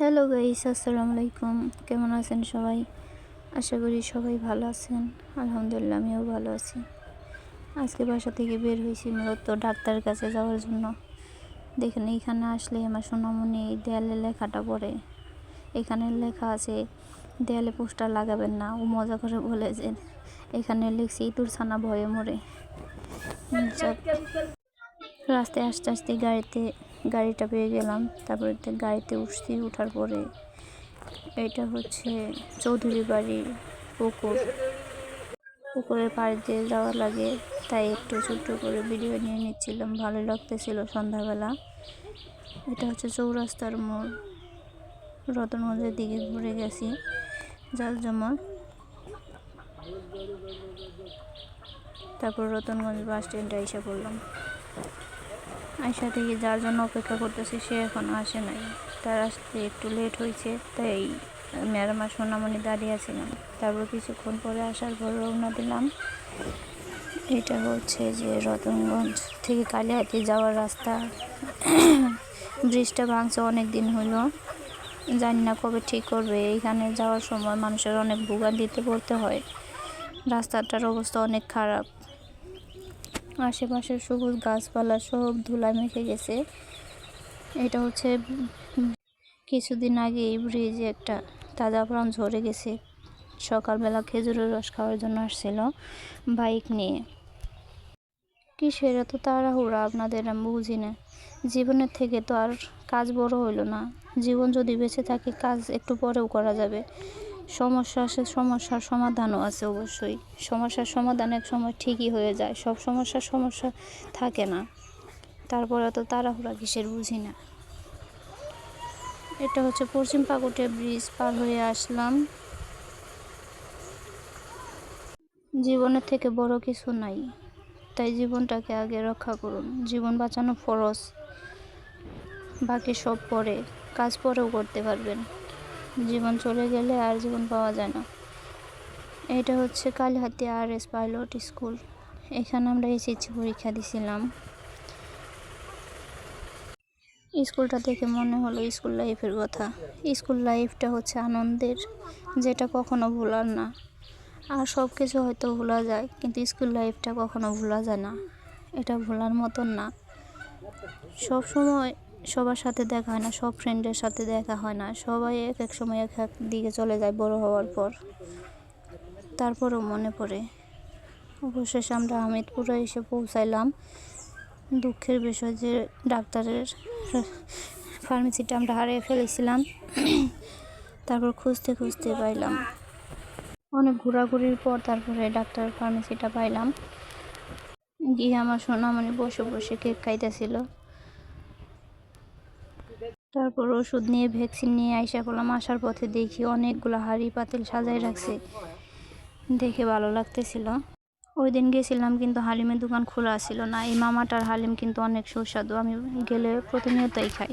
Hello guys আসসালামু আলাইকুম কেমন আছেন সবাই? আশা করি সবাই ভালো আছেন। আলহামদুলিল্লাহ, আমিও ভালো আছি। আজকে বাসা থেকে বের হয়েছি মূলত ডাক্তারের কাছে যাওয়ার জন্য। দেখেন এখানে আসলে আমার সোনামণি এই দেয়ালে লেখাটা পড়ে। এখানে লেখা আছে, দেয়ালে পোস্টার লাগাবেন না, ও মজা করে বলে যে, এখানে লিখছি, ইঁদুর ছানা ভয়ে মরে। রাস্তায় আস্তে আস্তে গাড়িতে গাড়িটা পেয়ে গেলাম। তারপরে গাড়িতে উঠছি, উঠার পরে এটা হচ্ছে চৌধুরী বাড়ি পুকুর। পুকুরের পাড়ে দিয়ে যাওয়া লাগে, তাই একটু ছোট্ট করে ভিডিও নিয়ে নিচ্ছিলাম। ভালো লাগতেছিল সন্ধ্যাবেলা। এটা হচ্ছে চৌরাস্তার মোড়। রতনগঞ্জের দিকে ঘুরে গেছি, যার যেমন তারপর রতনগঞ্জ বাস স্ট্যান্ডে এসে পড়লাম। আয়সা থেকে যার জন্য অপেক্ষা করতেছি, সে এখনও আসে নাই। তার আসতে একটু লেট হয়েছে, তাই আমি আর সোনামণি দাঁড়িয়ে আছিলাম তারপর কিছুক্ষণ পরে আসার পর রওনা দিলাম। এটা হচ্ছে যে রতনগঞ্জ থেকে কালিয়াতি যাওয়ার রাস্তা। ব্রিজটা ভাঙছে অনেক দিন হলো। জানি না কবে ঠিক করবে। এইখানে যাওয়ার সময় মানুষের অনেক ভোগান্তিতে পড়তে হয়। রাস্তাটার অবস্থা অনেক খারাপ। আশেপাশের সবুজ গাছপালা সব ধুলা মেখে গেছে। এটা হচ্ছে কিছুদিন আগে এই ব্রিজে একটা তাজা প্রাণ ঝরে গেছে। সকালবেলা খেজুরের রস খাওয়ার জন্য আসছিল বাইক নিয়ে। কিসের এত তাড়াহুড়া? আপনাদের আমি বুঝি না। জীবনের থেকে তো আর কাজ বড় হইল না। জীবন যদি বেঁচে থাকে, কাজ একটু পরেও করা যাবে। সমস্যা আছে সমস্যার সমাধানও আছে অবশ্যই। সমস্যার সমাধান এক সময় ঠিকই হয়ে যায়, সব সমস্যার সমস্যা থাকে না। তারপরে তো তাড়াহুড়া কিসের বুঝি না। এটা হচ্ছে পশ্চিম পাকুটিয়া ব্রিজ পার হয়ে আসলাম। জীবনের থেকে বড় কিছু নাই, তাই জীবনটাকে আগে রক্ষা করুন। জীবন বাঁচানো ফরজ, বাকি সব পরে, কাজ পরেও করতে পারবেন। জীবন চলে গেলে আর জীবন পাওয়া যায় না। এটা হচ্ছে Kalihati R S pilot school. এখানে আমরা এসএসসি পরীক্ষা দিছিলাম। স্কুলটা দেখে মনে হলো স্কুল লাইফের কথা। স্কুল লাইফটা হচ্ছে আনন্দের, যেটা কখনো ভোলার না। আর সব কিছু হয়তো ভোলা যায়, কিন্তু স্কুল লাইফটা কখনো ভোলা যায় না। এটা ভোলার মতন না। সব সময় সবার সাথে দেখা হয় না, সব ফ্রেন্ডের সাথে দেখা হয় না। সবাই এক এক সময় এক এক দিকে চলে যায় বড় হওয়ার পর। তারপরও মনে পড়ে। অবশেষে আমরা হামিদপুরে এসে পৌঁছাইলাম। দুঃখের বিষয় যে ডাক্তারের ফার্মেসিটা আমরা হারিয়ে ফেলেছিলাম। তারপর খুঁজতে খুঁজতে পাইলাম। অনেক ঘোরাঘুরির পর তারপরে ডাক্তার ফার্মেসিটা পাইলাম। গিয়ে আমার সোনামণি বসে বসে কেক খাইতেছিল। তারপর ওষুধ নিয়ে ভ্যাকসিন নিয়ে আইসা করলাম আসার পথে দেখি অনেকগুলো হাড়ি পাতিল সাজাই রাখছে। দেখে ভালো লাগতেছিল। ওই দিন গেছিলাম কিন্তু হালিমের দোকান খোলা ছিল না। এই মামাটার হালিম কিন্তু অনেক সুস্বাদু, আমি গেলে প্রতিনিয়তই খাই।